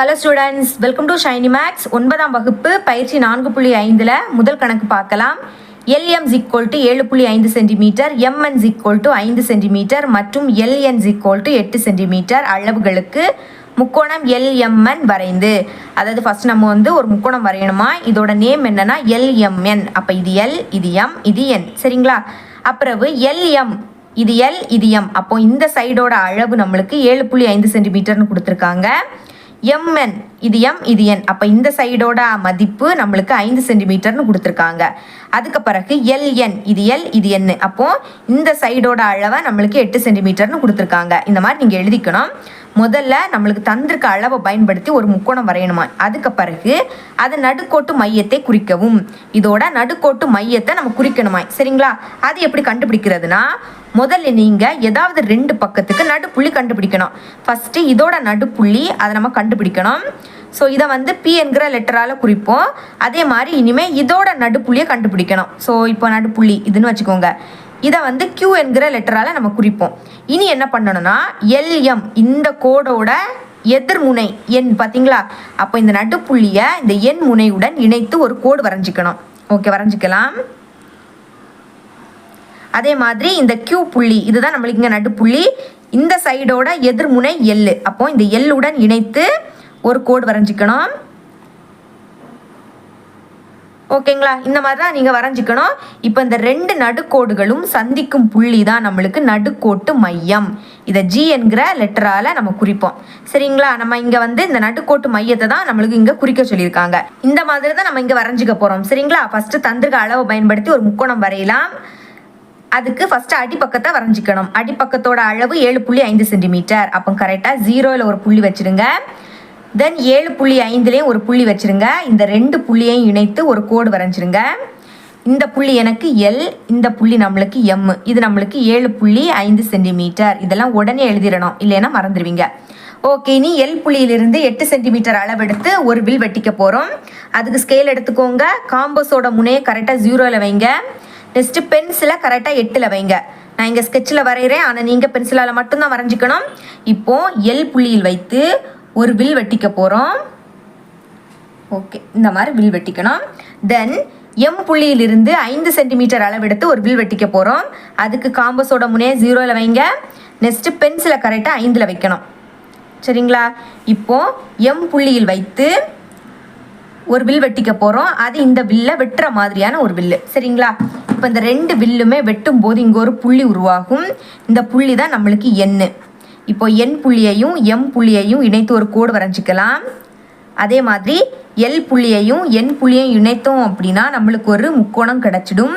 Hello students welcome to shiny max ஒன்பதாம் வகுப்பு பயிற்சி நான்கு புள்ளி ஐந்தில் முதல் கணக்கு பார்க்கலாம். எல்எம் ஈக்குவல் டு ஏழு புள்ளி ஐந்து சென்டிமீட்டர் எம்என் ஈக்குவல் டு ஐந்து சென்டிமீட்டர் மற்றும் எல்என் ஈக்குவல் டு எட்டு சென்டிமீட்டர் அளவுகளுக்கு முக்கோணம் எல்எம்என் வரைந்து. அதாவது ஃபர்ஸ்ட் நம்ம வந்து ஒரு முக்கோணம் வரையணுமா? இதோட நேம் என்னன்னா எல்எம்என் அப்போ இது எல் இது எம் இது என் சரிங்களா? அப்புறவு எல்எம் இது எல் இது எம் அப்போ இந்த சைடோட அளவு நம்மளுக்கு ஏழு புள்ளி ஐந்து சென்டிமீட்டர்னு கொடுத்துருக்காங்க. எம்என் இது எம் இது என் அப்போ இந்த சைடோட மதிப்பு நம்மளுக்கு ஐந்து சென்டிமீட்டர்னு கொடுத்துருக்காங்க. அதுக்கு பிறகு எல்என் இது எல் இது என் அப்போது இந்த சைடோட அளவை நம்மளுக்கு எட்டு சென்டிமீட்டர்னு கொடுத்துருக்காங்க. இந்த மாதிரி நீங்கள் எழுதிக்கணும். முதல்ல நம்மளுக்கு தந்திருக்க அளவை பயன்படுத்தி ஒரு முக்கோணம் வரையணுமா? அதுக்கு பிறகு அது நடுக்கோட்டு மையத்தை குறிக்கவும். இதோட நடுக்கோட்டு மையத்தை நம்ம குறிக்கணுமா? சரிங்களா? அது எப்படி கண்டுபிடிக்கிறதுனா முதல்ல நீங்கள் ஏதாவது ரெண்டு பக்கத்துக்கு நடுப்புள்ளி கண்டுபிடிக்கணும். ஃபஸ்ட்டு இதோட நடுப்புள்ளி அதை நம்ம கண்டுபிடிக்கணும். ஸோ இதை வந்து பி என்கிற லெட்டரால் குறிப்போம். அதே மாதிரி இனிமேல் இதோட நடுப்புள்ளியை கண்டுபிடிக்கணும். ஸோ இப்போ நடுப்புள்ளி இதுன்னு வச்சுக்கோங்க. இதை வந்து கியூ என்கிற லெட்டரால் நம்ம குறிப்போம். இனி என்ன பண்ணணும்னா எல்எம் இந்த கோடோட எதிர்முனை எண் பார்த்தீங்களா? அப்போ இந்த நடுப்புள்ளியை இந்த எண் முனையுடன் இணைத்து ஒரு கோடு வரைஞ்சிக்கணும். ஓகே வரைஞ்சிக்கலாம். அதே மாதிரி இந்த கியூ புள்ளி இதுதான் நம்மளுக்கு இங்கே நடுப்புள்ளி. இந்த சைடோட எதிர்முனை எல் அப்போ இந்த எல்லுடன் இணைத்து ஒரு கோடு வரைஞ்சிக்கணும். ஓகேங்களா? இந்த மாதிரி தான் நீங்கள் வரைஞ்சிக்கணும். இப்போ இந்த ரெண்டு நடுக்கோடுகளும் சந்திக்கும் புள்ளி தான் நம்மளுக்கு நடுக்கோட்டு மையம். இதை ஜி என்கிற லெட்டரால் நம்ம குறிப்போம். சரிங்களா? நம்ம இங்கே வந்து இந்த நடுக்கோட்டு மையத்தை தான் நம்மளுக்கு இங்கே குறிக்க சொல்லியிருக்காங்க. இந்த மாதிரி தான் நம்ம இங்கே வரைஞ்சிக்க போகிறோம் சரிங்களா? ஃபஸ்ட்டு தந்திருக்க அளவை பயன்படுத்தி ஒரு முக்கோணம் வரையலாம். அதுக்கு ஃபஸ்ட்டு அடிப்பக்கத்தை வரைஞ்சிக்கணும். அடிப்பக்கத்தோட அளவு ஏழு புள்ளி ஐந்து சென்டிமீட்டர் அப்போ கரெக்டாக ஜீரோவில் ஒரு புள்ளி வச்சுடுங்க தென் ஏழு புள்ளி ஐந்துலேயும் ஒரு புள்ளி வச்சிருங்க. இந்த ரெண்டு புள்ளியையும் இணைத்து ஒரு கோடு வரைஞ்சிருங்க. இந்த புள்ளி எனக்கு எல் இந்த புள்ளி நம்மளுக்கு எம் இது நம்மளுக்கு ஏழு புள்ளி ஐந்து சென்டிமீட்டர். இதெல்லாம் உடனே எழுதிடணும். இல்லைன்னா மறந்துடுவீங்க. ஓகே இனி எல் புள்ளியிலிருந்து எட்டு சென்டிமீட்டர் அளவெடுத்து ஒரு வில் வெட்டிக்க போகிறோம் அதுக்கு ஸ்கேல் எடுத்துக்கோங்க. காம்பஸோட முனையை கரெக்டாக ஜீரோவில் வைங்க. நெக்ஸ்ட்டு பென்சிலை கரெக்டாக எட்டில் வைங்க. நான் இங்கே ஸ்கெட்சில் வரைகிறேன் ஆனால் நீங்கள் பென்சிலால் மட்டும்தான் வரைஞ்சிக்கணும். இப்போது எல் புள்ளியில் வைத்து ஒரு வில் வெட்டிக்க போகிறோம் ஓகே இந்த மாதிரி வில் வெட்டிக்கணும். தென் எம் புள்ளியிலிருந்து ஐந்து சென்டிமீட்டர் அளவெடுத்து ஒரு வில் வெட்டிக்க போகிறோம் அதுக்கு காம்பஸோட முனையை ஜீரோவில் வைங்க. நெக்ஸ்ட்டு பென்சிலை கரெக்டாக ஐந்தில் வைக்கணும். சரிங்களா? இப்போது எம் புள்ளியில் வைத்து ஒரு வில் வெட்டிக்க போகிறோம் அது இந்த வில்லை வெட்டுற மாதிரியான ஒரு வில்லு. சரிங்களா? இப்போ இந்த ரெண்டு வில்லுமே வெட்டும் போது இங்கே ஒரு புள்ளி உருவாகும். இந்த புள்ளி தான் நம்மளுக்கு எண்ணு இப்போ என் புள்ளியையும் எம் புள்ளியையும் இணைத்து ஒரு கோடு வரைஞ்சிக்கலாம். அதே மாதிரி எல் புள்ளியையும் என் புள்ளியையும் இணைத்தோம் அப்படின்னா நம்மளுக்கு ஒரு முக்கோணம் கிடச்சிடும்.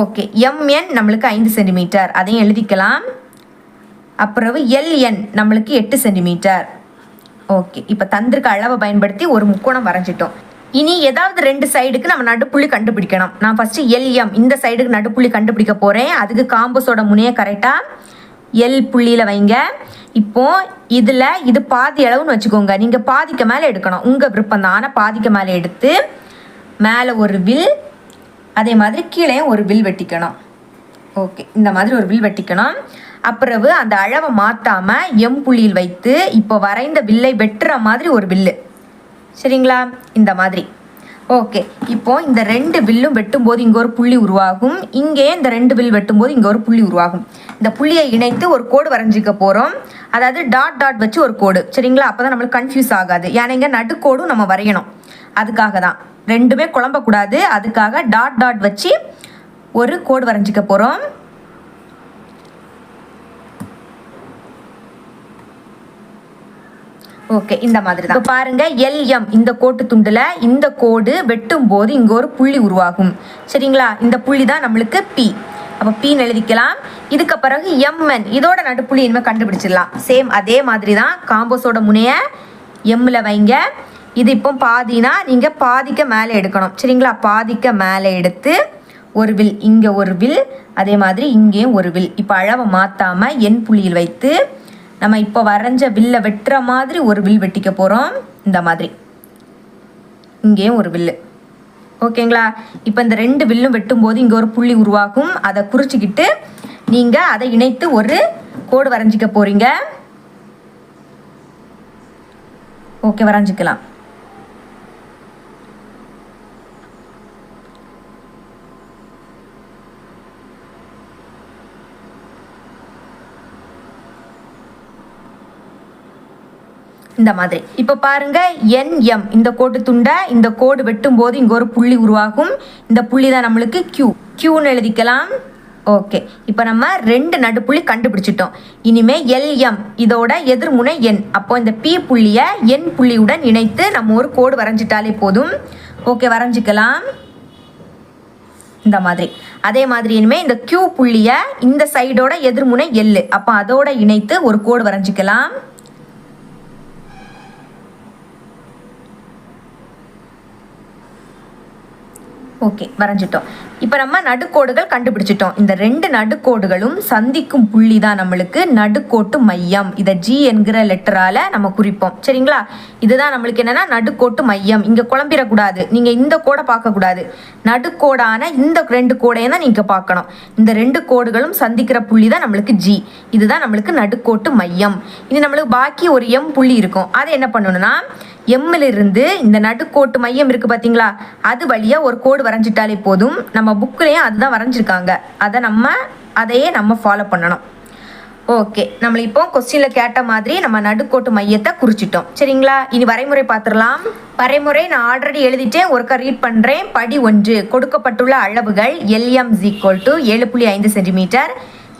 ஓகே எம்என் நம்மளுக்கு ஐந்து சென்டிமீட்டர். அதையும் எழுதிக்கலாம். அப்புறவு எல்என் நம்மளுக்கு எட்டு சென்டிமீட்டர். ஓகே இப்போ தந்திருக்க அளவை பயன்படுத்தி ஒரு முக்கோணம் வரைஞ்சிட்டோம். இனி ஏதாவது ரெண்டு சைடுக்கு நம்ம நடுப்புள்ளி கண்டுபிடிக்கணும். நான் ஃபஸ்ட்டு எல்எம் இந்த சைடுக்கு நடுப்புள்ளி கண்டுபிடிக்க போகிறேன் அதுக்கு காம்பஸோட முனையை கரெக்டாக எல் புள்ளியில் வைங்க. இப்போ இதில் இது பாதி அளவுன்னு வச்சுக்கோங்க. நீங்கள் பாதிக்கு மேலே எடுக்கணும். உங்கள் விருப்பம் தான் ஆனால் பாதிக்கு மேலே எடுத்து மேலே ஒரு வில் அதே மாதிரி கீழே ஒரு வில் வெட்டிக்கணும். ஓகே இந்த மாதிரி ஒரு வில் வெட்டிக்கணும். அப்புறவு அந்த அளவை மாற்றாமல் எம் புள்ளியில் வைத்து இப்போ வரைந்த வில்லை வெட்டுற மாதிரி ஒரு வில்லு. சரிங்களா? இந்த மாதிரி. ஓகே இப்போ இந்த ரெண்டு வில்லும் வெட்டும்போது இங்கே ஒரு புள்ளி உருவாகும். இங்கே இந்த ரெண்டு வில் வெட்டும்போது இங்கே ஒரு புள்ளி உருவாகும். இந்த புள்ளியை இணைத்து ஒரு கோடு வரைஞ்சிக்க போகிறோம் அதாவது டாட் டாட் வச்சு ஒரு கோடு. சரிங்களா? அப்போ தான் நம்மளுக்கு கன்ஃபியூஸ் ஆகாது. ஏன்னா இங்கே நடுக்கோடும் நம்ம வரையணும். அதுக்காக தான். ரெண்டுமே குழம்பக்கூடாது. அதுக்காக டாட் டாட் வச்சு ஒரு கோடு வரைஞ்சிக்க போகிறோம் ஓகே இந்த மாதிரி தான் இப்ப பாருங்க எல்எம் இந்த கோட்டு துண்டுல இந்த கோடு வெட்டும் போது இங்க ஒரு புள்ளி உருவாகும். சரிங்களா? இந்த புள்ளி தான் நம்மளுக்கு பி அப்போ பின்னு எழுதிக்கலாம். இதுக்கு பிறகு எம்என் இதோட நடுப்புள்ளி இனிமேல் கண்டுபிடிச்சிடலாம். சேம் அதே மாதிரி தான் காம்போஸோட முனைய எம்மில் வைங்க. இது இப்போ பாதினா நீங்கள் பாதிக்க மேலே எடுக்கணும். சரிங்களா? பாதிக்க மேலே எடுத்து ஒரு வில் இங்கே ஒரு வில் அதே மாதிரி இங்கேயும் ஒரு வில். இப்போ அளவை மாற்றாமல் என் புள்ளியில் வைத்து நம்ம இப்போ வரைஞ்ச வில்லை வெட்டுற மாதிரி ஒரு வில் வெட்டிக்க போகிறோம் இந்த மாதிரி. இங்கேயும் ஒரு வில்லு. ஓகேங்களா? இப்போ இந்த ரெண்டு வில்லும் வெட்டும்போது இங்கே ஒரு புள்ளி உருவாகும். அதை குறிச்சிக்கிட்டு நீங்கள் அதை இணைத்து ஒரு கோடு வரைஞ்சிக்க போகிறீங்க ஓகே வரைஞ்சிக்கலாம். இந்த மாதிரி. இப்போ பாருங்க என் எம் இந்த கோட்டு துண்டை இந்த கோடு வெட்டும் போது இங்கே ஒரு புள்ளி உருவாகும். இந்த புள்ளி தான் நம்மளுக்கு கியூ கியூன்னு எழுதிக்கலாம். ஓகே இப்போ நம்ம ரெண்டு நடுப்புள்ளி கண்டுபிடிச்சிட்டோம். இனிமே எல்எம் இதோட எதிர்முனை எண் அப்போ இந்த பி புள்ளியை என் புள்ளியுடன் இணைத்து நம்ம ஒரு கோடு வரைஞ்சிட்டாலே போதும். ஓகே வரைஞ்சிக்கலாம். இந்த மாதிரி. அதே மாதிரி இனிமே இந்த கியூ புள்ளியை இந்த சைடோட எதிர்முனை எல் அப்போ அதோட இணைத்து ஒரு கோடு வரைஞ்சிக்கலாம். ஓகே வரைஞ்சிட்டோம். இப்போ நம்ம நடுக்கோடுகள் கண்டுபிடிச்சிட்டோம். இந்த ரெண்டு நடுக்கோடுகளும் சந்திக்கும் புள்ளி தான் நம்மளுக்கு நடுக்கோட்டு மையம். இதை ஜி என்கிற லெட்டரால நம்ம குறிப்போம். சரிங்களா? இதுதான் நம்மளுக்கு என்னன்னா நடுக்கோட்டு மையம். இங்க குழம்பிடக்கூடாது. நீங்க இந்த கோடை பார்க்கக்கூடாது. நடுக்கோடான இந்த ரெண்டு கோடையும் தான் நீங்க பார்க்கணும். இந்த ரெண்டு கோடுகளும் சந்திக்கிற புள்ளி தான் நம்மளுக்கு ஜி இதுதான் நம்மளுக்கு நடுக்கோட்டு மையம். இது நம்மளுக்கு பாக்கி ஒரு எம் புள்ளி இருக்கும். அதை என்ன பண்ணணும்னா எம்மில் இருந்து இந்த நடுக்கோட்டு மையம் இருக்குது பார்த்தீங்களா அது வழியாக ஒரு கோடு வரைஞ்சிட்டாலே போதும். நம்ம புக்லேயும் அதுதான் வரைஞ்சிருக்காங்க. அதை நம்ம அதையே நம்ம ஃபாலோ பண்ணணும். ஓகே நம்ம இப்போ கொஸ்டினில் கேட்ட மாதிரி நம்ம நடுக்கோட்டு மையத்தை குறிச்சிட்டோம். சரிங்களா? இனி வரைமுறை பார்த்துடலாம். வரைமுறை நான் ஆல்ரெடி எழுதிட்டேன். ஒருக்கா ரீட் பண்ணுறேன் படி ஒன்று. கொடுக்கப்பட்டுள்ள அளவுகள் எல்எம் ஈக்குவல் டு ஏழு புள்ளி ஐந்து சென்டிமீட்டர்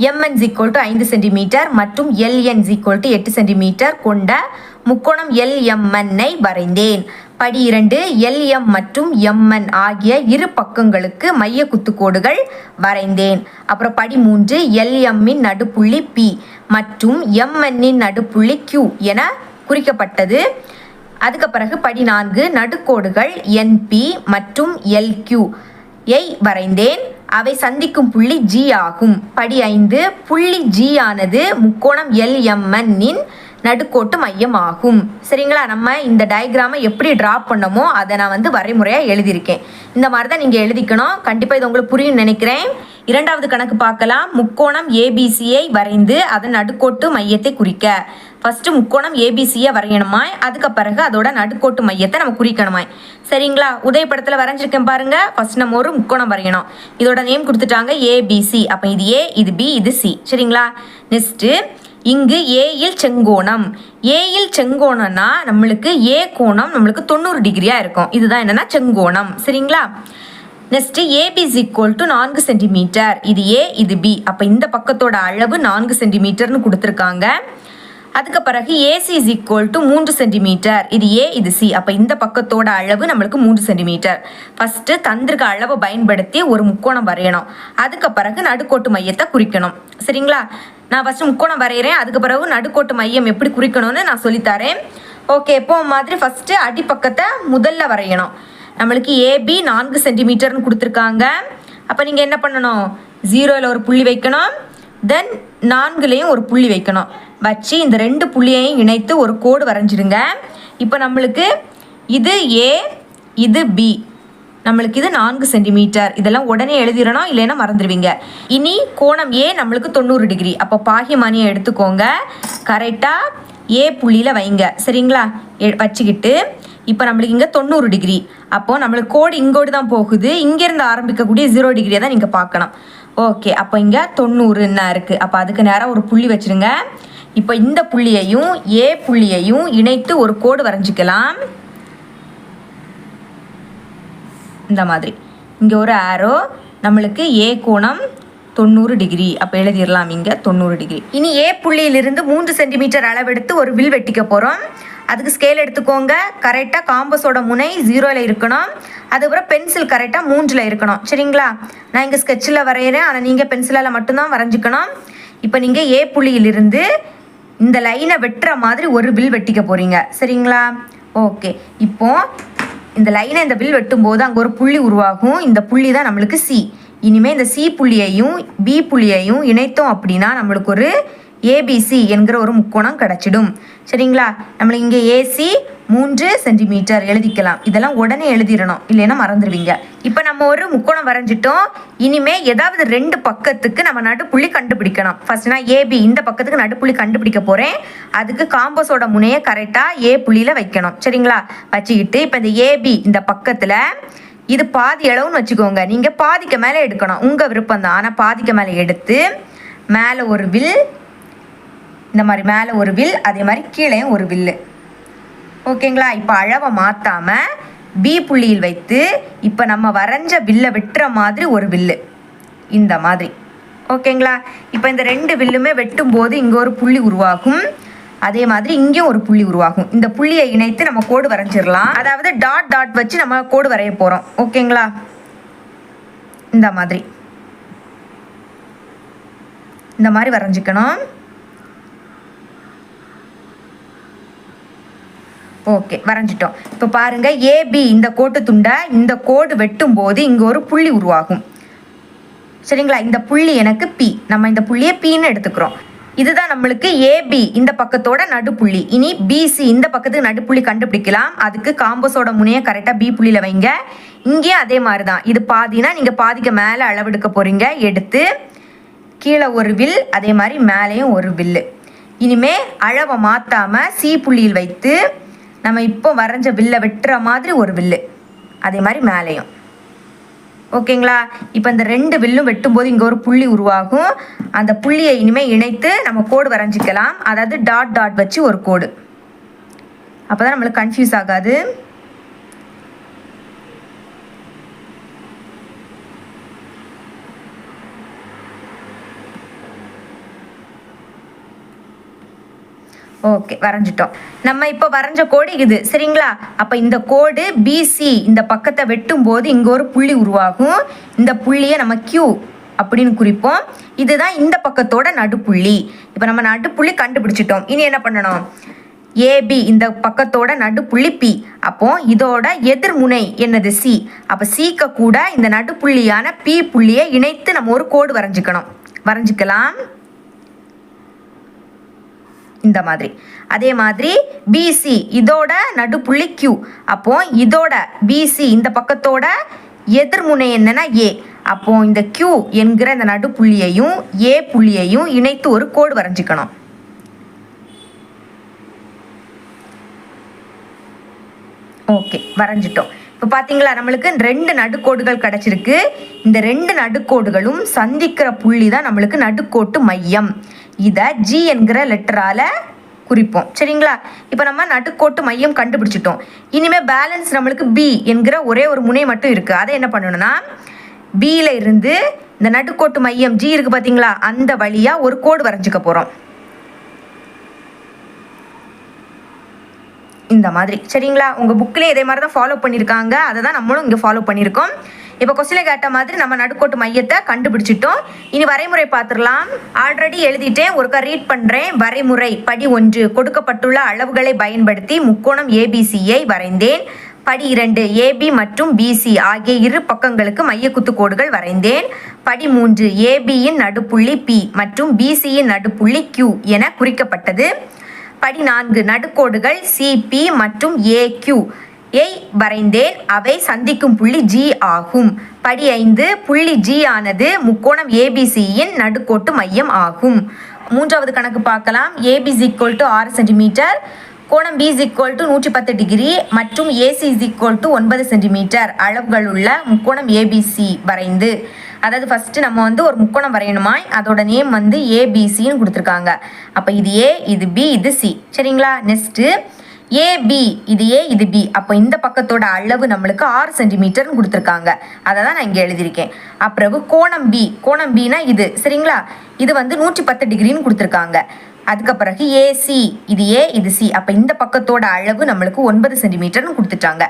எம்என் ஈக்குவல் டு ஐந்து சென்டிமீட்டர் மற்றும் எல்என் ஈக்குவல் டு எட்டு சென்டிமீட்டர் கொண்ட முக்கோணம் எல்எம்என்னை வரைந்தேன். படி இரண்டு எல்எம் மற்றும் எம்என் ஆகிய இரு பக்கங்களுக்கு மைய குத்துக்கோடுகள் வரைந்தேன். அப்புறம் படி மூன்று எல்எம்மின் நடுப்புள்ளி பி மற்றும் எம்என்னின் நடுப்புள்ளி கியூ என குறிக்கப்பட்டது. அதுக்கு பிறகு படி நான்கு நடுக்கோடுகள் என்பி மற்றும் எல்கியூ ஐ வரைந்தேன். அவை சந்திக்கும் புள்ளி ஜி ஆகும். படி ஐந்து புள்ளி ஜி ஆனது முக்கோணம் எல்எம்என்னின் நடுக்கோட்டு மையம் ஆகும் சரிங்களா? நம்ம இந்த டயக்ராமை எப்படி ட்ரா பண்ணமோ அதை நான் வந்து வரைமுறையாக எழுதியிருக்கேன். இந்த மாதிரி தான் நீங்கள் எழுதிக்கணும். கண்டிப்பாக இது உங்களுக்கு புரியும் நினைக்கிறேன். இரண்டாவது கணக்கு பார்க்கலாம். முக்கோணம் ஏபிசியை வரைந்து அதன் நடுக்கோட்டு மையத்தை குறிக்க. ஃபஸ்ட்டு முக்கோணம் ஏபிசியை வரையணுமாய். அதுக்கு பிறகு அதோட நடுக்கோட்டு மையத்தை நம்ம குறிக்கணுமாய். சரிங்களா? உதயப்படத்தில் வரைஞ்சிருக்கேன் பாருங்க. ஃபர்ஸ்ட் நம்ம ஒரு முக்கோணம் வரையணும். இதோட நேம் கொடுத்துட்டாங்க ஏபிசி அப்போ இது ஏ இது பி இது சி சரிங்களா? நெக்ஸ்ட்டு இங்கு ஏயில் செங்கோணம். ஏயில் செங்கோணம்னா நம்மளுக்கு ஏ கோணம் நம்மளுக்கு தொண்ணூறு டிகிரியாக இருக்கும். இதுதான் என்னென்னா செங்கோணம். சரிங்களா? Next AB is equal to நான்கு சென்டிமீட்டர் இது ஏ இது பி அப்போ இந்த பக்கத்தோட அளவு நான்கு சென்டிமீட்டர்னு கொடுத்துருக்காங்க. அதுக்கு பிறகு ஏசி இஸ் ஈக்குவல் டு மூன்று சென்டிமீட்டர் இது ஏ இது சி அப்போ இந்த பக்கத்தோட அளவு நம்மளுக்கு மூன்று சென்டிமீட்டர் ஃபஸ்ட்டு தந்திருக்க அளவை பயன்படுத்தி ஒரு முக்கோணம் வரையணும். அதுக்கு பிறகு நடுக்கோட்டு மையத்தை குறிக்கணும். சரிங்களா? நான் ஃபஸ்ட்டு முக்கோணம் வரைகிறேன் அதுக்கு பிறகு நடுக்கோட்டு மையம் எப்படி குறிக்கணும்னு நான் சொல்லித்தரேன். ஓகே இப்போ மாதிரி ஃபஸ்ட்டு அடிப்பக்கத்தை முதல்ல வரையணும். நம்மளுக்கு ஏபி நான்கு சென்டிமீட்டர்னு கொடுத்துருக்காங்க. அப்போ நீங்கள் என்ன பண்ணணும்? ஜீரோவில் ஒரு புள்ளி வைக்கணும். தென் நான்குலேயும் ஒரு புள்ளி வைக்கணும். வச்சு இந்த ரெண்டு புள்ளியையும் இணைத்து ஒரு கோடு வரைஞ்சிடுங்க. இப்போ நம்மளுக்கு இது ஏ இது பி நம்மளுக்கு இது நான்கு சென்டிமீட்டர். இதெல்லாம் உடனே எழுதிடணும் இல்லைன்னா மறந்துடுவீங்க. இனி கோணம் ஏ நம்மளுக்கு தொண்ணூறு டிகிரி. அப்போ பாகியமானியை எடுத்துக்கோங்க. கரெக்டாக ஏ புள்ளியில் வைங்க. சரிங்களா? எ- வச்சுக்கிட்டு இப்போ நம்மளுக்கு இங்கே தொண்ணூறு டிகிரி. அப்போது நம்மளுக்கு கோடு இங்கோடு தான் போகுது. இங்கேருந்து ஆரம்பிக்கக்கூடிய ஜீரோ டிகிரியை தான் நீங்கள் பார்க்கணும். ஓகே அப்போ இங்கே தொண்ணூறுன்னா இருக்குது அப்போ அதுக்கு நேராக ஒரு புள்ளி வச்சுருங்க. இப்போ இந்த புள்ளியையும் ஏ புள்ளியையும் இணைத்து ஒரு கோடு வரைஞ்சிக்கலாம். இந்த மாதிரி. இங்கே ஒரு ஆரோ நம்மளுக்கு ஏ கோணம் தொண்ணூறு டிகிரி அப்போ எழுதிடலாம் இங்கே தொண்ணூறு டிகிரி இனி ஏ புள்ளியிலிருந்து மூன்று சென்டிமீட்டர் அளவெடுத்து ஒரு வில் வெட்டிக்க போகிறோம் அதுக்கு ஸ்கேல் எடுத்துக்கோங்க. கரெக்டாக காம்பஸோட முனை ஜீரோவில் இருக்கணும். அதுக்கப்புறம் பென்சில் கரெக்டாக மூன்றில் இருக்கணும். சரிங்களா? நான் இங்கே ஸ்கெட்சில் வரைகிறேன் ஆனால் நீங்கள் பென்சிலால் மட்டும்தான் வரைஞ்சிக்கணும். இப்போ நீங்கள் ஏ புள்ளியிலிருந்து இந்த லைனை வெட்டுற மாதிரி ஒரு வில் வெட்டிக்க போகிறீங்க சரிங்களா? ஓகே இப்போது இந்த லைனை இந்த வில் வெட்டும்போது அங்கே ஒரு புள்ளி உருவாகும். இந்த புள்ளி தான் நம்மளுக்கு சி இனிமேல் இந்த சி புள்ளியையும் பி புள்ளியையும் இணைத்தோம் அப்படின்னா நம்மளுக்கு ஒரு ஏபிசி என்கிற ஒரு முக்கோணம் கிடச்சிடும். சரிங்களா? நம்மளுக்கு இங்கே ஏசி மூன்று சென்டிமீட்டர் எழுதிக்கலாம். இதெல்லாம் உடனே எழுதிடணும். இல்லைன்னா மறந்துடுவீங்க. இப்போ நம்ம ஒரு முக்கோணம் வரைஞ்சிட்டோம். இனிமே ஏதாவது ரெண்டு பக்கத்துக்கு நம்ம நடுப்புள்ளி கண்டுபிடிக்கணும். ஃபர்ஸ்ட் நான் ஏபி இந்த பக்கத்துக்கு நடுப்புள்ளி கண்டுபிடிக்க போகிறேன் அதுக்கு காம்பஸோட முனையை கரெக்டாக ஏ புள்ளியில் வைக்கணும். சரிங்களா? வச்சுக்கிட்டு இப்போ இந்த ஏபி இந்த பக்கத்தில் இது பாதி அளவுன்னு வச்சுக்கோங்க. நீங்கள் பாதிக்கு மேலே எடுக்கணும். உங்கள் விருப்பம் தான் ஆனால் பாதிக்கு மேலே எடுத்து மேலே ஒரு வில் இந்த மாதிரி மேலே ஒரு வில் அதே மாதிரி கீழேயும் ஒரு வில்லு. ஓகேங்களா? இப்போ அளவை மாற்றாமல் பி புள்ளியில் வைத்து இப்போ நம்ம வரைஞ்ச வில்லை வெட்டுற மாதிரி ஒரு வில்லு. இந்த மாதிரி. ஓகேங்களா? இப்போ இந்த ரெண்டு வில்லுமே வெட்டும் போது இங்கே ஒரு புள்ளி உருவாகும். அதே மாதிரி இங்கேயும் ஒரு புள்ளி உருவாகும். இந்த புள்ளியை இணைத்து நம்ம கோடு வரைஞ்சிடலாம். அதாவது டாட் டாட் வச்சு நம்ம கோடு வரைய போகிறோம் ஓகேங்களா? இந்த மாதிரி. இந்த மாதிரி வரைஞ்சிக்கணும். ஓகே வரைஞ்சிட்டோம். இப்போ பாருங்கள் ஏபி இந்த கோட்டு துண்டை இந்த கோடு வெட்டும் போது இங்கே ஒரு புள்ளி உருவாகும். சரிங்களா? இந்த புள்ளி எனக்கு பி நம்ம இந்த புள்ளியை பின்னு எடுத்துக்கிறோம். இதுதான் நம்மளுக்கு ஏபி இந்த பக்கத்தோட நடுப்புள்ளி. இனி பிசி இந்த பக்கத்துக்கு நடுப்புள்ளி கண்டுபிடிக்கலாம். அதுக்கு காம்பஸோட முனையை கரெக்டாக பி புள்ளியில் வைங்க. இங்கேயும் அதே மாதிரி தான் இது பாதினா நீங்கள் பாதிக்கு மேலே அளவெடுக்க போகிறீங்க எடுத்து கீழே ஒரு வில் அதே மாதிரி மேலேயும் ஒரு வில்லு இனிமே அளவை மாற்றாமல் சி புள்ளியில் வைத்து நம்ம இப்போ வரைஞ்ச வில்லை வெட்டுற மாதிரி ஒரு வில்லு. அதே மாதிரி மேலேயும். ஓகேங்களா? இப்போ இந்த ரெண்டு வில்லும் வெட்டும்போது இங்கே ஒரு புள்ளி உருவாகும். அந்த புள்ளியை இனிமேல் இணைத்து நம்ம கோடு வரைஞ்சிக்கலாம். அதாவது டாட் டாட் வச்சு ஒரு கோடு. அப்போ தான் நம்மளுக்கு கன்ஃபியூஸ் ஆகாது. ஓகே வரைஞ்சிட்டோம். நம்ம இப்போ வரைஞ்ச கோடு இது சரிங்களா? அப்போ இந்த கோடு பிசி இந்த பக்கத்தை வெட்டும் போது இங்கே ஒரு புள்ளி உருவாகும். இந்த புள்ளியை நம்ம கியூ அப்படின்னு குறிப்போம். இதுதான் இந்த பக்கத்தோட நடுப்புள்ளி. இப்போ நம்ம நடுப்புள்ளி கண்டுபிடிச்சிட்டோம். இனி என்ன பண்ணணும்? ஏபி இந்த பக்கத்தோட நடுப்புள்ளி பி அப்போ இதோட எதிர்முனை என்னது சி அப்போ சிக்க கூட இந்த நடுப்புள்ளியான பி புள்ளியை இணைத்து நம்ம ஒரு கோடு வரைஞ்சிக்கணும். வரைஞ்சிக்கலாம். இந்த மாதிரி. அதே மாதிரி பிசி இதோட நடுப்புள்ளி கியூ அப்போ இதோட பிசி இந்த பக்கத்தோட எதிர்முனை என்னன்னா ஏ அப்போ இந்த கியூ என்கிற இந்த நடுப்புள்ளியையும் ஏ புள்ளியையும் இணைத்து ஒரு கோடு வரைஞ்சிக்கணும். ஓகே வரைஞ்சிட்டோம். இப்போ பார்த்தீங்களா நம்மளுக்கு ரெண்டு நடுக்கோடுகள் கிடச்சிருக்கு. இந்த ரெண்டு நடுக்கோடுகளும் சந்திக்கிற புள்ளி தான் நம்மளுக்கு நடுக்கோட்டு மையம். இதை ஜி என்கிற லெட்டரால் குறிப்போம். சரிங்களா? இப்போ நம்ம நடுக்கோட்டு மையம் கண்டுபிடிச்சிட்டோம். இனிமேல் பேலன்ஸ் நம்மளுக்கு பி என்கிற ஒரே ஒரு முனை மட்டும் இருக்குது அதை என்ன பண்ணணும்னா பியில் இருந்து இந்த நடுக்கோட்டு மையம் ஜி இருக்குது பார்த்தீங்களா அந்த வழியாக ஒரு கோடு வரைஞ்சிக்க போகிறோம் இந்த மாதிரி. சரிங்களா? உங்கள் புக்கிலே இதே மாதிரி தான் ஃபாலோ பண்ணியிருக்காங்க அதை தான் நம்மளும் இங்கே ஃபாலோ பண்ணியிருக்கோம் இப்போ கொஸ்டினை கேட்ட மாதிரி நம்ம நடுக்கோட்டு மையத்தை கண்டுபிடிச்சிட்டோம். இனி வரைமுறை பார்த்துடலாம். ஆல்ரெடி எழுதிட்டேன். ஒருக்கா ரீட் பண்ணுறேன் வரைமுறை படி ஒன்று. கொடுக்கப்பட்டுள்ள அளவுகளை பயன்படுத்தி முக்கோணம் ஏபிசியை வரைந்தேன். படி இரண்டு ஏபி மற்றும் பிசி ஆகிய இரு பக்கங்களுக்கு மையக்குத்து கோடுகள் வரைந்தேன். படி மூன்று ஏபியின் நடுப்புள்ளி பி மற்றும் பிசியின் நடுப்புள்ளி கியூ என குறிக்கப்பட்டது. படி நான்கு நடுக்கோடுகள் சிபி மற்றும் ஏக்யூ ஐ வரைந்தேன். அவை சந்திக்கும் புள்ளி ஜி ஆகும். படி ஐந்து புள்ளி ஜி ஆனது முக்கோணம் ஏபிசியின் நடுக்கோட்டு மையம் ஆகும். மூன்றாவது கணக்கு பார்க்கலாம். ஏபிசி ஈக்குவல் டு ஆறு சென்டிமீட்டர் கோணம் பி இஸ் ஈக்குவல் டு நூற்றி பத்து டிகிரி மற்றும் ஏசி இஸ் ஈக்குவல் டு ஒன்பது சென்டிமீட்டர் அளவுகள் உள்ள முக்கோணம் ஏபிசி வரைந்து. அதாவது ஃபஸ்ட்டு நம்ம வந்து ஒரு முக்கோணம் வரையணுமாய் அதோட நேம் வந்து ஏபிசின்னு கொடுத்துருக்காங்க. அப்போ இது ஏ இது பி இது சி சரிங்களா? நெக்ஸ்ட்டு ஏபி இது ஏ இது பி அப்போ இந்த பக்கத்தோட அளவு நம்மளுக்கு ஆறு சென்டிமீட்டர்னு கொடுத்துருக்காங்க. அதை தான் நான் இங்கே எழுதியிருக்கேன். அப்புறம் கோணம் பி கோணம் பினா இது. சரிங்களா? இது வந்து நூற்றி பத்து டிகிரின்னு கொடுத்துருக்காங்க. அதுக்கு பிறகு ஏசி இது ஏ இது சி அப்போ இந்த பக்கத்தோட அளவு நம்மளுக்கு ஒன்பது சென்டிமீட்டர்னு கொடுத்துட்டாங்க.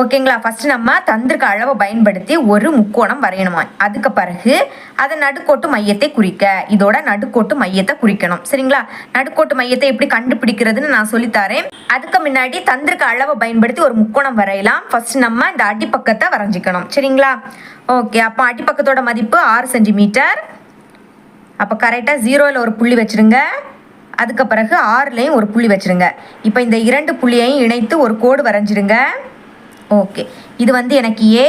ஓகேங்களா? ஃபஸ்ட்டு நம்ம தந்திருக்க அளவை பயன்படுத்தி ஒரு முக்கோணம் வரையணுமா? அதுக்கு பிறகு அதை நடுக்கோட்டு மையத்தை குறிக்க இதோட நடுக்கோட்டு மையத்தை குறிக்கணும். சரிங்களா? நடுக்கோட்டு மையத்தை எப்படி கண்டுபிடிக்கிறதுன்னு நான் சொல்லித்தரேன். அதுக்கு முன்னாடி தந்திருக்க அளவை பயன்படுத்தி ஒரு முக்கோணம் வரையலாம். ஃபர்ஸ்ட் நம்ம இந்த அடிப்பக்கத்தை வரைஞ்சிக்கணும். சரிங்களா? ஓகே அப்போ அடிப்பக்கத்தோட மதிப்பு ஆறு சென்டிமீட்டர். அப்போ கரெக்டாக ஜீரோவில் ஒரு புள்ளி வச்சுருங்க. அதுக்கு பிறகு ஆறுலேயும் ஒரு புள்ளி வச்சுருங்க. இப்போ இந்த இரண்டு புள்ளியையும் இணைத்து ஒரு கோடு வரைஞ்சிடுங்க ஓகே இது வந்து எனக்கு ஏ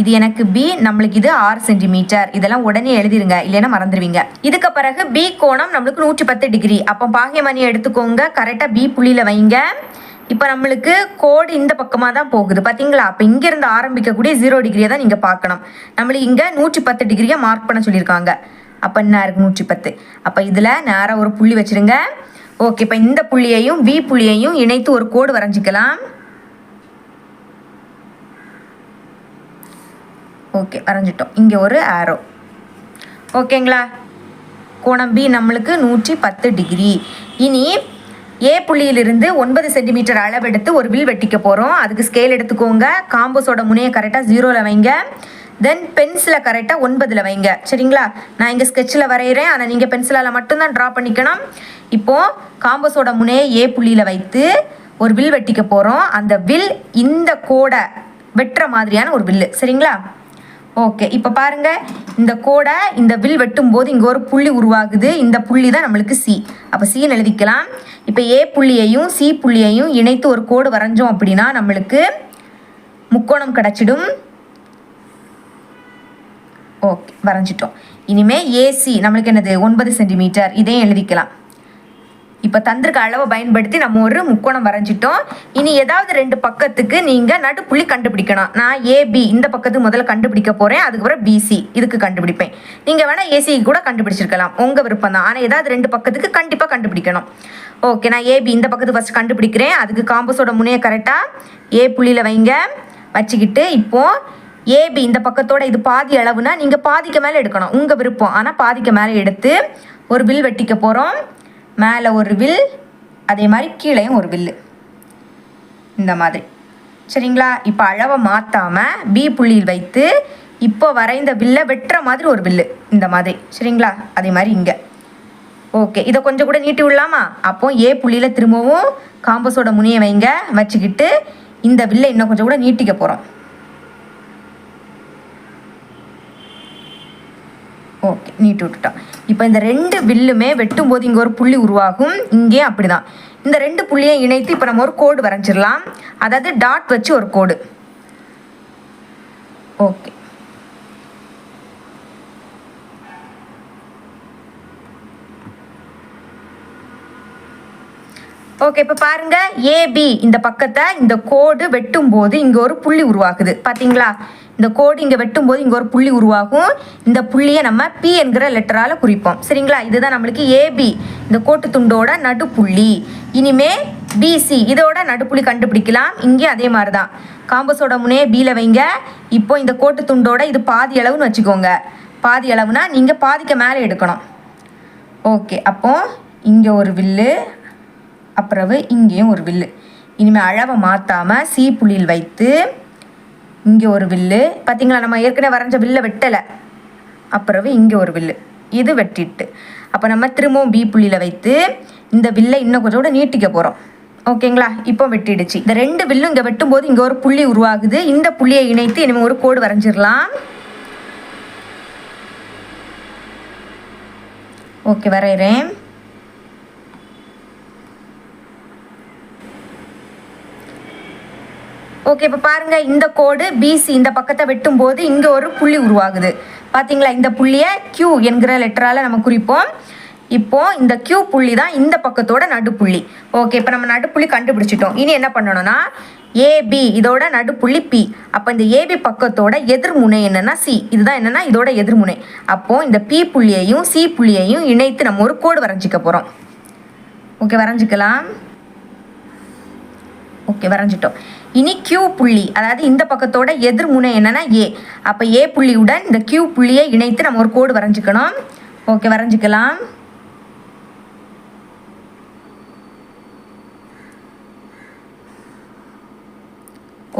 இது எனக்கு பி நம்மளுக்கு இது ஆறு சென்டிமீட்டர் இதெல்லாம் உடனே எழுதிருங்க இல்லைன்னா மறந்துடுவீங்க இதுக்கு பிறகு பி கோணம் நம்மளுக்கு நூற்றி பத்து டிகிரி அப்போ பாகியமணி எடுத்துக்கோங்க கரெக்டாக பி புள்ளியில் வைங்க. இப்போ நம்மளுக்கு கோடு இந்த பக்கமாக தான் போகுது. பார்த்தீங்களா? அப்போ இங்கேருந்து ஆரம்பிக்கக்கூடிய ஜீரோ டிகிரியை தான் நீங்கள் பார்க்கணும். நம்மளுக்கு இங்கே நூற்றி பத்து டிகிரியை மார்க் பண்ண சொல்லியிருக்காங்க. அப்போ என்ன இருக்குது நூற்றி பத்து அப்போ இதில் நேராக ஒரு புள்ளி வச்சிருங்க. ஓகே இப்போ இந்த புள்ளியையும் பி புள்ளியையும் இணைத்து ஒரு கோடு வரைஞ்சிக்கலாம். ஓகே வரைஞ்சிட்டோம் இங்கே ஒரு ஆரோ ஓகேங்களா கோணம் பி நம்மளுக்கு நூற்றி பத்து டிகிரி இனி ஏ புள்ளியிலிருந்து ஒன்பது சென்டிமீட்டர் அளவெடுத்து ஒரு வில் வெட்டிக்க போகிறோம் அதுக்கு ஸ்கேல் எடுத்துக்கோங்க. காம்போஸோட முனையை கரெக்டாக ஜீரோவில் வைங்க. தென் பென்சிலை கரெக்டாக ஒன்பதில் வைங்க. சரிங்களா? நான் இங்கே ஸ்கெட்சில் வரைகிறேன் ஆனால் நீங்கள் பென்சிலால் மட்டும்தான் ட்ரா பண்ணிக்கணும். இப்போது காம்போஸோட முனையை ஏ புள்ளியில் வைத்து ஒரு வில் வெட்டிக்க போகிறோம் அந்த வில் இந்த கோடை வெட்டுற மாதிரியான ஒரு வில்லு சரிங்களா? ஓகே இப்போ பாருங்க இந்த கோடை இந்த வில் வெட்டும் போது இங்கே ஒரு புள்ளி உருவாகுது. இந்த புள்ளி தான் நம்மளுக்கு சி அப்போ சின்னு எழுதிக்கலாம். இப்போ ஏ புள்ளியையும் சி புள்ளியையும் இணைத்து ஒரு கோடு வரைஞ்சோம் அப்படின்னா நம்மளுக்கு முக்கோணம் கிடச்சிடும். ஓகே வரைஞ்சிட்டோம். இனிமே ஏசி நம்மளுக்கு என்னது? ஒன்பது சென்டிமீட்டர் இதையும் எழுதிக்கலாம். இப்போ தந்திருக்க அளவை பயன்படுத்தி நம்ம ஒரு முக்கோணம் வரைஞ்சிட்டோம். இனி ஏதாவது ரெண்டு பக்கத்துக்கு நீங்கள் நடுப்புள்ளி கண்டுபிடிக்கணும். நான் ஏபி இந்த பக்கத்துக்கு முதல்ல கண்டுபிடிக்க போகிறேன் அதுக்கப்புறம் பிசி இதுக்கு கண்டுபிடிப்பேன். நீங்கள் வேணால் ஏசி கூட கண்டுபிடிச்சிருக்கலாம். உங்கள் விருப்பம் தான். ஆனால் ஏதாவது ரெண்டு பக்கத்துக்கு கண்டிப்பாக கண்டுபிடிக்கணும். ஓகே நான் ஏபி இந்த பக்கத்துக்கு ஃபஸ்ட் கண்டுபிடிக்கிறேன். அதுக்கு காம்பஸோட முனையை கரெக்டாக ஏ புள்ளியில் வைங்க. வச்சுக்கிட்டு இப்போது ஏபி இந்த பக்கத்தோட இது பாதி அளவுனா நீங்கள் பாதிக்கு மேலே எடுக்கணும். உங்கள் விருப்பம். ஆனால் பாதிக்கு மேலே எடுத்து ஒரு வில் வெட்டிக்க போகிறோம் மேலே ஒரு வில் அதே மாதிரி கீழேயும் ஒரு வில்லு இந்த மாதிரி. சரிங்களா? இப்போ அளவை மாற்றாமல் பி புள்ளியில் வைத்து இப்போ வரைந்த வில்லை வெட்டுற மாதிரி ஒரு வில்லு இந்த மாதிரி. சரிங்களா? அதே மாதிரி இங்கே. ஓகே. இதை கொஞ்சம் கூட நீட்டி விடலாமா? அப்போ ஏ புள்ளியில் திரும்பவும் காம்பஸோட முனையை வைங்க. வச்சுக்கிட்டு இந்த வில்லை இன்னும் கொஞ்சம் கூட நீட்டிக்க போகிறோம் ஓகே. நீட்டி விட்டுட்டோம். இப்போ இந்த ரெண்டு வில்லுமே வெட்டும்போது இங்கே ஒரு புள்ளி உருவாகும். இங்கேயும் அப்படிதான். இந்த ரெண்டு புள்ளியை இணைத்து இப்போ நம்ம ஒரு கோடு வரைஞ்சிடலாம். அதாவது டாட் வச்சு ஒரு கோடு ஓகே ஓகே இப்போ பாருங்க ஏபி இந்த பக்கத்தை இந்த கோடு வெட்டும் போது இங்கே ஒரு புள்ளி உருவாகுது. பார்த்தீங்களா இந்த கோடு இங்கே வெட்டும் போது இங்கே ஒரு புள்ளி உருவாகும். இந்த புள்ளியை நம்ம பி என்கிற லெட்டரால் குறிப்போம். சரிங்களா? இதுதான் நம்மளுக்கு ஏபி இந்த கோட்டு துண்டோட நடுப்புள்ளி. இனிமே பிசி இதோட நடுப்புள்ளி கண்டுபிடிக்கலாம். இங்கேயும் அதே மாதிரி தான் காம்பஸோட முனையை பியில் வைங்க. இப்போ இந்த கோட்டு துண்டோட இது பாதி அளவுன்னு வச்சுக்கோங்க. பாதி அளவுனா நீங்கள் பாதிக்க மேலே எடுக்கணும். ஓகே அப்போ இங்கே ஒரு வில்லு அப்புறவு இங்கேயும் ஒரு வில்லு. இனிமேல் அளவை மாற்றாமல் சி புள்ளியில் வைத்து இங்கே ஒரு வில்லு. பார்த்தீங்களா நம்ம ஏற்கனவே வரைஞ்ச வில்லை வெட்டலை. அப்புறவு இங்கே ஒரு வில்லு. இது வெட்டிட்டு. அப்போ நம்ம திரும்பவும் பி புள்ளியில் வைத்து இந்த வில்லை இன்னும் கொஞ்சம் கூட நீட்டிக்க போகிறோம் ஓகேங்களா? இப்போ வெட்டிடுச்சு. இந்த ரெண்டு வில்லும் இங்கே வெட்டும்போது இங்கே ஒரு புள்ளி உருவாகுது. இந்த புள்ளியை இணைத்து இனிமேல் ஒரு கோடு வரைஞ்சிடலாம். ஓகே வரைகிறேன். ஓகே இப்போ பாருங்கள் இந்த கோடு பிசி இந்த பக்கத்தை வெட்டும் போது இங்கே ஒரு புள்ளி உருவாகுது. பார்த்தீங்களா இந்த புள்ளியை கியூ என்கிற லெட்டரால் நம்ம குறிப்போம். இப்போ இந்த கியூ புள்ளி தான் இந்த பக்கத்தோட நடுப்புள்ளி. ஓகே இப்போ நம்ம நடுப்புள்ளி கண்டுபிடிச்சிட்டோம். இனி என்ன பண்ணணும்னா ஏபி இதோட நடுப்புள்ளி பி அப்போ இந்த ஏபி பக்கத்தோட எதிர்முனை என்னன்னா சி இதுதான் என்னன்னா இதோட எதிர்முனை அப்போ இந்த பி புள்ளியையும் சி புள்ளியையும் இணைத்து நம்ம ஒரு கோடு வரைஞ்சிக்க போகிறோம் ஓகே வரைஞ்சிக்கலாம். ஓகே வரைஞ்சிட்டோம். இனி கியூ புள்ளி அதாவது இந்த பக்கத்தோட எதிர்முனை என்னன்னா ஏ அப்போ ஏ புள்ளியுடன் இந்த கியூ புள்ளியை இணைத்து நம்ம ஒரு கோடு வரைஞ்சிக்கணும். ஓகே வரைஞ்சிக்கலாம்.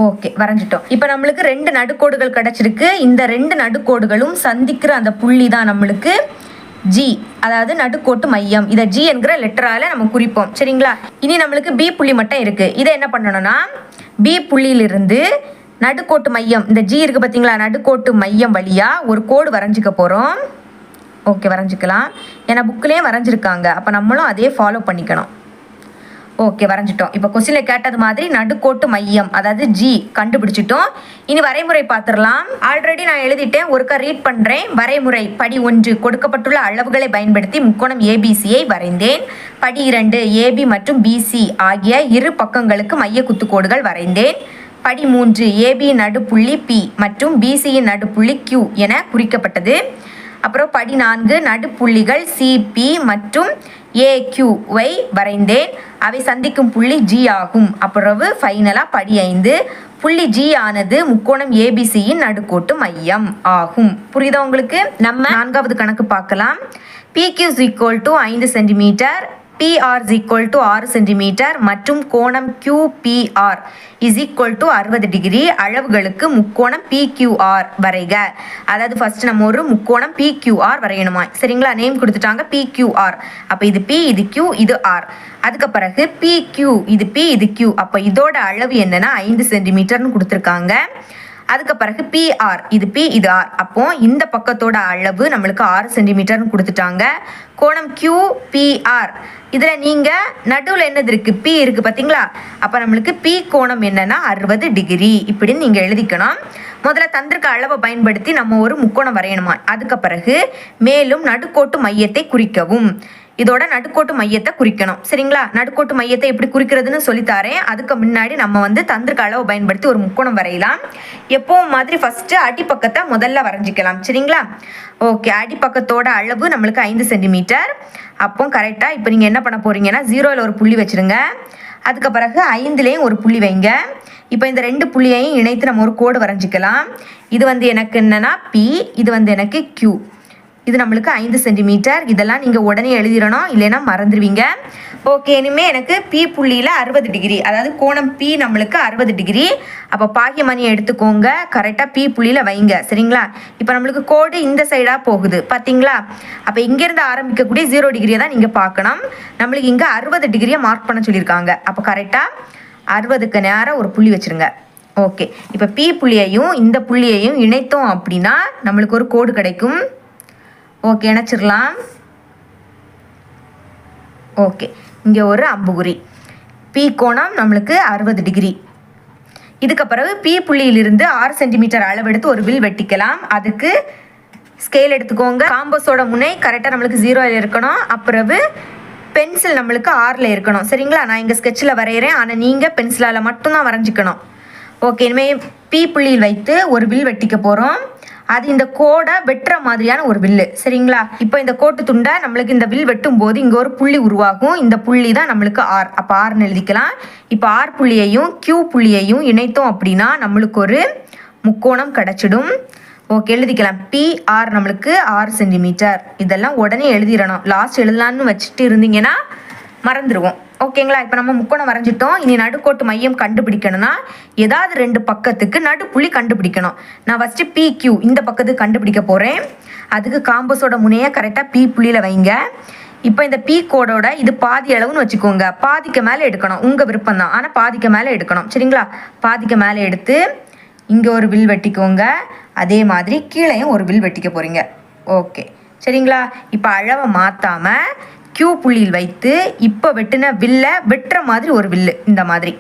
ஓகே வரைஞ்சிட்டோம். இப்போ நம்மளுக்கு ரெண்டு நடுக்கோடுகள் கிடைச்சிருக்கு. இந்த ரெண்டு நடுக்கோடுகளும் சந்திக்கிற அந்த புள்ளி தான் நம்மளுக்கு ஜி அதாவது நடுக்கோட்டு மையம். இதை ஜி என்கிற லெட்டரால நம்ம குறிப்போம். சரிங்களா? இனி நம்மளுக்கு பி புள்ளி மட்டும் இருக்கு. இதை என்ன பண்ணணும்னா பி புள்ளியிலிருந்து நடுக்கோட்டு மையம் இந்த ஜி இருக்கு பார்த்தீங்களா நடுக்கோட்டு மையம் வழியா ஒரு கோடு வரைஞ்சிக்க போகிறோம் ஓகே வரைஞ்சிக்கலாம். ஏன்னா புக்கிலேயே வரைஞ்சிருக்காங்க. அப்போ நம்மளும் அதே ஃபாலோ பண்ணிக்கணும். ஓகே வரைஞ்சிட்டோம். இப்போ கொஸ்டினில் கேட்டது மாதிரி நடுக்கோட்டு மையம் அதாவது ஜி கண்டுபிடிச்சிட்டோம். இனி வரைமுறை பார்த்துடலாம். ஆல்ரெடி நான் எழுதிட்டேன் ஒருக்கா ரீட் பண்ணுறேன் வரைமுறை படி ஒன்று கொடுக்கப்பட்டுள்ள அளவுகளை பயன்படுத்தி முக்கோணம் ஏபிசியை வரைந்தேன். படி இரண்டு ஏபி மற்றும் பிசி ஆகிய இரு பக்கங்களுக்கு மைய குத்துக்கோடுகள் வரைந்தேன். படி மூன்று ஏபி நடுப்புள்ளி பி மற்றும் பிசியின் நடுப்புள்ளி கியூ என குறிக்கப்பட்டது. அப்புறம் படி நான்கு நடுப்புள்ளிகள் சிபி மற்றும் ஏக்யூவை வரைந்தேன். அவை சந்திக்கும் புள்ளி ஜி ஆகும். அப்புறவு ஃபைனலாக படி ஐந்து புள்ளி ஜி ஆனது முக்கோணம் ஏபிசியின் நடுக்கோட்டு மையம் ஆகும். புரியுதா உங்களுக்கு? நம்ம நான்காவது கணக்கு பார்க்கலாம். பிக்யூ ஈக்குவல் டு ஐந்து centimetre PR is equal to ஆறு சென்டிமீட்டர் மற்றும் கோணம் QPR இஸ் ஈக்குவல் டு அறுபது டிகிரி அளவுகளுக்கு முக்கோணம் PQR வரைக. அதாவது ஃபர்ஸ்ட் நம்ம ஒரு முக்கோணம் PQR வரையணுமா? சரிங்களா? நேம் கொடுத்துட்டாங்க PQR அப்போ இது பி இது Q இது ஆர் அதுக்கு பிறகு PQ இது பி இது Q. அப்போ இதோட அளவு என்னன்னா ஐந்து சென்டிமீட்டர்னு கொடுத்துருக்காங்க. அதுக்கு பிறகு பிஆர் இது பி இது ஆர் அப்போ இந்த பக்கத்தோட அளவு நம்மளுக்கு ஆறு சென்டிமீட்டர்னு கொடுத்துட்டாங்க. கோணம் கியூ பிஆர் இதில் நீங்கள் நடுவில் என்னது இருக்குது பி இருக்குது பார்த்தீங்களா அப்போ நம்மளுக்கு பி கோணம் என்னன்னா அறுபது டிகிரி. இப்படின்னு நீங்கள் எழுதிக்கணும். முதல்ல தந்திருக்க அளவை பயன்படுத்தி நம்ம ஒரு முக்கோணம் வரையணுமா? அதுக்கு பிறகு மேலும் நடுக்கோட்டு மையத்தை குறிக்கவும். இதோட நடுக்கோட்டு மையத்தை குறிக்கணும். சரிங்களா? நடுக்கோட்டு மையத்தை எப்படி குறிக்கிறதுன்னு சொல்லித்தாரேன் அதுக்கு முன்னாடி நம்ம வந்து தந்திருக்க அளவை பயன்படுத்தி ஒரு முக்கோணம் வரையலாம். எப்பவும் மாதிரி ஃபர்ஸ்ட் அடிப்பக்கத்தை முதல்ல வரைஞ்சிக்கலாம். சரிங்களா? ஓகே அடிப்பக்கத்தோட அளவு நம்மளுக்கு ஐந்து சென்டிமீட்டர் அப்போ கரெக்டாக இப்போ நீங்கள் என்ன பண்ண போறீங்கன்னா ஜீரோவில் ஒரு புள்ளி வச்சிருங்க. அதுக்கு பிறகு ஐந்துலேயும் ஒரு புள்ளி வைங்க. இப்போ இந்த ரெண்டு புள்ளியையும் இணைத்து நம்ம ஒரு கோடு வரைஞ்சிக்கலாம். இது வந்து எனக்கு என்னென்னா பி இது வந்து எனக்கு கியூ இது நம்மளுக்கு ஐந்து சென்டிமீட்டர். இதெல்லாம் நீங்கள் உடனே எழுதிடணும் இல்லைன்னா மறந்துடுவீங்க. ஓகே இனிமே எனக்கு பி புள்ளியில் அறுபது டிகிரி அதாவது கோணம் பி நம்மளுக்கு அறுபது டிகிரி அப்போ பாகியமணியை எடுத்துக்கோங்க. கரெக்டாக பி புள்ளியில் வைங்க சரிங்களா? இப்போ நம்மளுக்கு கோடு இந்த சைடாக போகுது பார்த்தீங்களா அப்போ இங்கேருந்து ஆரம்பிக்கக்கூடிய ஜீரோ டிகிரியை தான் நீங்கள் பார்க்கணும். நம்மளுக்கு இங்கே அறுபது டிகிரியை மார்க் பண்ண சொல்லியிருக்காங்க. அப்போ கரெக்டாக அறுபதுக்கு நேரம் ஒரு புள்ளி வச்சுருங்க. ஓகே இப்போ பி புள்ளியையும் இந்த புள்ளியையும் இணைத்தோம் அப்படின்னா நம்மளுக்கு ஒரு கோடு கிடைக்கும். ஓகே இணைச்சிடலாம். ஓகே இங்கே ஒரு அம்புகுறி. பி கோணம் நம்மளுக்கு அறுபது டிகிரி. இதுக்கு பிறகு பி புள்ளியிலிருந்து ஆறு சென்டிமீட்டர் அளவெடுத்து ஒரு வில் வெட்டிக்கலாம். அதுக்கு ஸ்கேல் எடுத்துக்கோங்க. காம்பஸோட முனை கரெக்டாக நம்மளுக்கு ஜீரோவில் இருக்கணும். அப்புறவு பென்சில் நம்மளுக்கு ஆறில் இருக்கணும். சரிங்களா? நான் இங்கே ஸ்கெட்சில் வரைகிறேன் ஆனால் நீங்கள் பென்சிலால் மட்டும்தான் வரைஞ்சிக்கணும். ஓகே இனிமேல் பி புள்ளியில் வைத்து ஒரு வில் வெட்டிக்க போகிறோம் அது இந்த கோடை வெட்டுற மாதிரியான ஒரு வில்லு. சரிங்களா? இப்போ இந்த கோட்டு துண்டை நம்மளுக்கு இந்த வில் வெட்டும் போது இங்கே ஒரு புள்ளி உருவாகும். இந்த புள்ளி தான் நம்மளுக்கு ஆர் அப்போ ஆர்னு எழுதிக்கலாம். இப்போ ஆர் புள்ளியையும் கியூ புள்ளியையும் இணைத்தோம் அப்படின்னா நம்மளுக்கு ஒரு முக்கோணம் கிடச்சிடும். ஓகே எழுதிக்கலாம். பிஆர் நம்மளுக்கு ஆறு சென்டிமீட்டர் இதெல்லாம் உடனே எழுதிடணும். லாஸ்ட் எழுதலான்னு வச்சுட்டு இருந்தீங்கன்னா மறந்துடுவோம் ஓகேங்களா? இப்போ நம்ம முக்கோணம் வரைஞ்சிட்டோம். இனி நடுக்கோட்டு மையம் கண்டுபிடிக்கணும்னா ஏதாவது ரெண்டு பக்கத்துக்கு நடுப்புள்ளி கண்டுபிடிக்கணும். நான் ஃபஸ்ட்டு பி கியூ இந்த பக்கத்துக்கு கண்டுபிடிக்க போகிறேன் அதுக்கு காம்பஸோட முனையை கரெக்டாக பி புள்ளியில் வைங்க. இப்போ இந்த பி கோடோட இது பாதி அளவுன்னு வச்சுக்கோங்க. பாதிக்கு மேலே எடுக்கணும். உங்கள் விருப்பம் தான் ஆனால் பாதிக்கு மேலே எடுக்கணும். சரிங்களா? பாதிக்கு மேலே எடுத்து இங்கே ஒரு வில் வெட்டிக்கோங்க. அதே மாதிரி கீழேயும் ஒரு வில் வெட்டிக்க போகிறீங்க ஓகே. சரிங்களா? இப்போ அளவை மாற்றாமல் கியூ புள்ளியில் வைத்து இப்போ வெட்டின வில்லை வெட்டுற மாதிரி ஒரு வில்லு இந்த மாதிரி.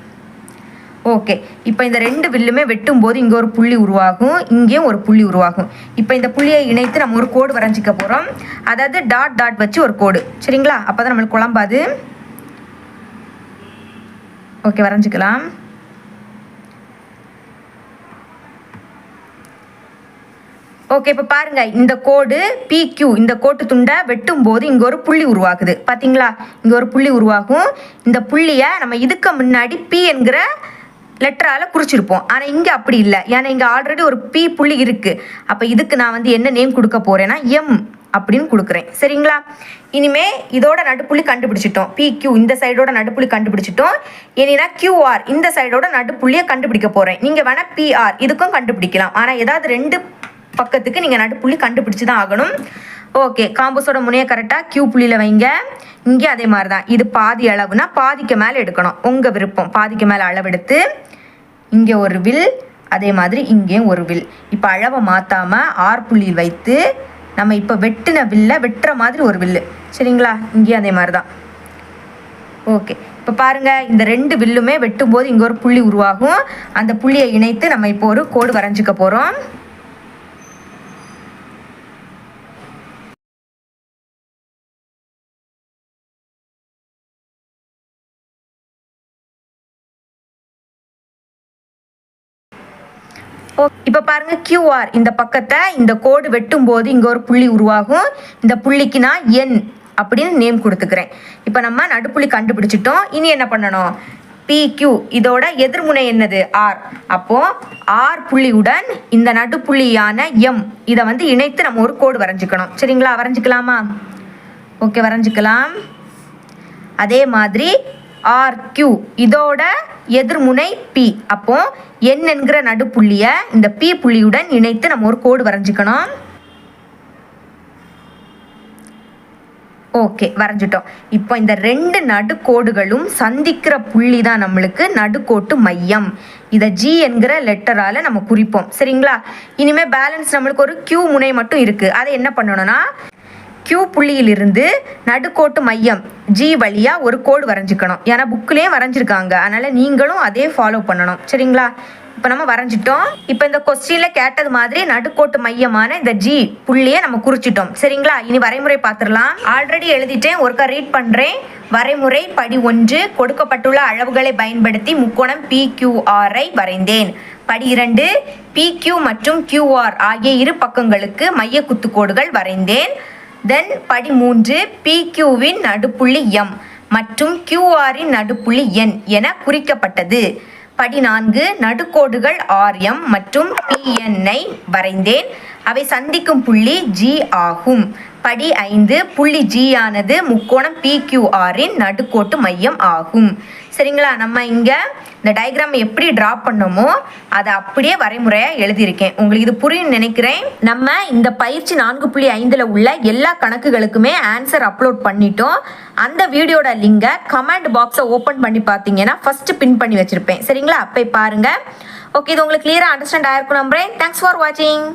ஓகே இப்போ இந்த ரெண்டு வில்லுமே வெட்டும் போது இங்கே ஒரு புள்ளி உருவாகும் இங்கேயும் ஒரு புள்ளி உருவாகும். இப்போ இந்த புள்ளியை இணைத்து நம்ம ஒரு கோடு வரைஞ்சிக்க போகிறோம் அதாவது டாட் டாட் வச்சு ஒரு கோடு. சரிங்களா? அப்போ தான் நம்மளுக்கு குழம்பாது. ஓகே வரைஞ்சிக்கலாம். ஓகே இப்போ பாருங்க. இந்த கோடு PQ இந்த கோட்டு துண்டை வெட்டும் போது இங்கே ஒரு புள்ளி உருவாகுது. பார்த்தீங்களா இங்கே ஒரு புள்ளி உருவாகும். இந்த புள்ளியை நம்ம இதுக்கு முன்னாடி பி என்கிற லெட்டரால் குறிச்சிருப்போம். ஆனால் இங்கே அப்படி இல்லை. ஏன்னா இங்கே ஆல்ரெடி ஒரு பி புள்ளி இருக்குது அப்போ இதுக்கு நான் வந்து என்ன நேம் கொடுக்க போகிறேன்னா எம் அப்படின்னு கொடுக்குறேன். சரிங்களா? இனிமே இதோட நடுப்புள்ளி கண்டுபிடிச்சிட்டோம். PQ இந்த சைடோட நடுப்புள்ளி கண்டுபிடிச்சிட்டோம். ஏன்னா கியூஆர் இந்த சைடோட நடுப்புள்ளியை கண்டுபிடிக்க போகிறேன் நீங்கள் வேணால் பிஆர் இதுக்கும் கண்டுபிடிக்கலாம். ஆனால் ஏதாவது ரெண்டு பக்கத்துக்கு நீங்கள் நடுப்புள்ளி கண்டுபிடிச்சி தான் ஆகணும். ஓகே காம்பஸோட முனையை கரெக்டாக கியூ புள்ளியில் வைங்க. இங்கே அதே மாதிரி தான் இது பாதி அளவுனா பாதிக்கு மேலே எடுக்கணும். உங்கள் விருப்பம். பாதிக்கு மேலே அளவெடுத்து இங்கே ஒரு வில் அதே மாதிரி இங்கேயும் ஒரு வில். இப்போ அளவை மாற்றாமல் ஆர் புள்ளியில் வைத்து நம்ம இப்போ வெட்டின வில்லை வெட்டுற மாதிரி ஒரு வில்லு. சரிங்களா? இங்கேயும் அதே மாதிரி தான் ஓகே இப்போ பாருங்க இந்த ரெண்டு வில்லுமே வெட்டும்போது இங்கே ஒரு புள்ளி உருவாகும். அந்த புள்ளியை இணைத்து நம்ம இப்போ ஒரு கோடு வரைஞ்சிக்க போகிறோம் இப்போ பாருங்க கியூஆர் இந்த பக்கத்தை இந்த கோடு வெட்டும் போது இங்கே ஒரு புள்ளி உருவாகும். இந்த புள்ளிக்கு நான் என் அப்படின்னு நேம் கொடுத்துக்கிறேன். இப்போ நம்ம நடுப்புள்ளி கண்டுபிடிச்சிட்டோம். இனி என்ன பண்ணணும்? PQ இதோட எதிர்முனை என்னது? ஆர் அப்போ ஆர் புள்ளியுடன் இந்த நடுப்புள்ளியான எம் இதை வந்து இணைத்து நம்ம ஒரு கோடு வரைஞ்சிக்கணும். சரிங்களா? வரைஞ்சிக்கலாமா? ஓகே வரைஞ்சிக்கலாம். அதே மாதிரி ஆர் கியூ இதோட எதிர்முனை பி அப்போ என் என்கிற நடுப்புள்ளியை இந்த பி புள்ளியுடன் இணைத்து நம்ம ஒரு கோடு வரைஞ்சிக்கணும். ஓகே வரைஞ்சிட்டோம். இப்போ இந்த ரெண்டு நடுக்கோடுகளும் சந்திக்கிற புள்ளி தான் நம்மளுக்கு நடுக்கோட்டு மையம். இதை ஜி என்கிற லெட்டரால் நம்ம குறிப்போம். சரிங்களா? இனிமேல் பேலன்ஸ் நம்மளுக்கு ஒரு கியூ முனை மட்டும் இருக்குது அதை என்ன பண்ணணும்னா கியூ புள்ளியிலிருந்து நடுக்கோட்டு மையம் ஜி வழியாக ஒரு கோடு வரைஞ்சிக்கணும். ஏன்னா புக்லேயே வரைஞ்சிருக்காங்க. அதனால் நீங்களும் அதே ஃபாலோ பண்ணணும். சரிங்களா? இப்போ நம்ம வரைஞ்சிட்டோம். இப்போ இந்த கொஸ்டினில் கேட்டது மாதிரி நடுக்கோட்டு மையமான இந்த ஜி புள்ளியை நம்ம குறிச்சிட்டோம். சரிங்களா? இனி வரைமுறை பார்த்துடலாம். ஆல்ரெடி எழுதிட்டேன். ஒருக்கா ரீட் பண்ணுறேன் வரைமுறை படி ஒன்று கொடுக்கப்பட்டுள்ள அளவுகளை பயன்படுத்தி முக்கோணம் பிக்யூஆரை வரைந்தேன். படி இரண்டு பிக்யூ மற்றும் கியூஆர் ஆகிய இரு பக்கங்களுக்கு மைய குத்துக்கோடுகள் வரைந்தேன். தென் படி மூன்று பிக்யூவின் நடுப்புள்ளி எம் மற்றும் கியூஆரின் நடுப்புள்ளி என் என குறிக்கப்பட்டது. படி நான்கு நடுக்கோடுகள் ஆர்எம் மற்றும் பிஎன்ஐ வரைந்தேன். அவை சந்திக்கும் புள்ளி ஜி ஆகும். படி ஐந்து புள்ளி ஜி ஆனது முக்கோணம் பிக்யூஆரின் நடுக்கோட்டு மையம் ஆகும். சரிங்களா? நம்ம இங்கே இந்த டயக்ராம் எப்படி ட்ரா பண்ணோமோ அதை அப்படியே வரைமுறையாக எழுதியிருக்கேன். உங்களுக்கு இது புரியும் நினைக்கிறேன். நம்ம இந்த பயிற்சி நான்கு புள்ளி ஐந்தில் உள்ள எல்லா கணக்குகளுக்குமே ஆன்சர் அப்லோட் பண்ணிட்டோம். அந்த வீடியோட லிங்கை கமெண்ட் பாக்ஸை ஓப்பன் பண்ணி பார்த்தீங்கன்னா ஃபஸ்ட்டு பின் பண்ணி வச்சுருப்பேன். சரிங்களா? அப்போ பாருங்கள் ஓகே இது உங்களுக்கு கிளியராக அண்டர்ஸ்டாண்ட் ஆயிருக்கும் நம்புறேன். தேங்க்ஸ் ஃபார் வாட்சிங்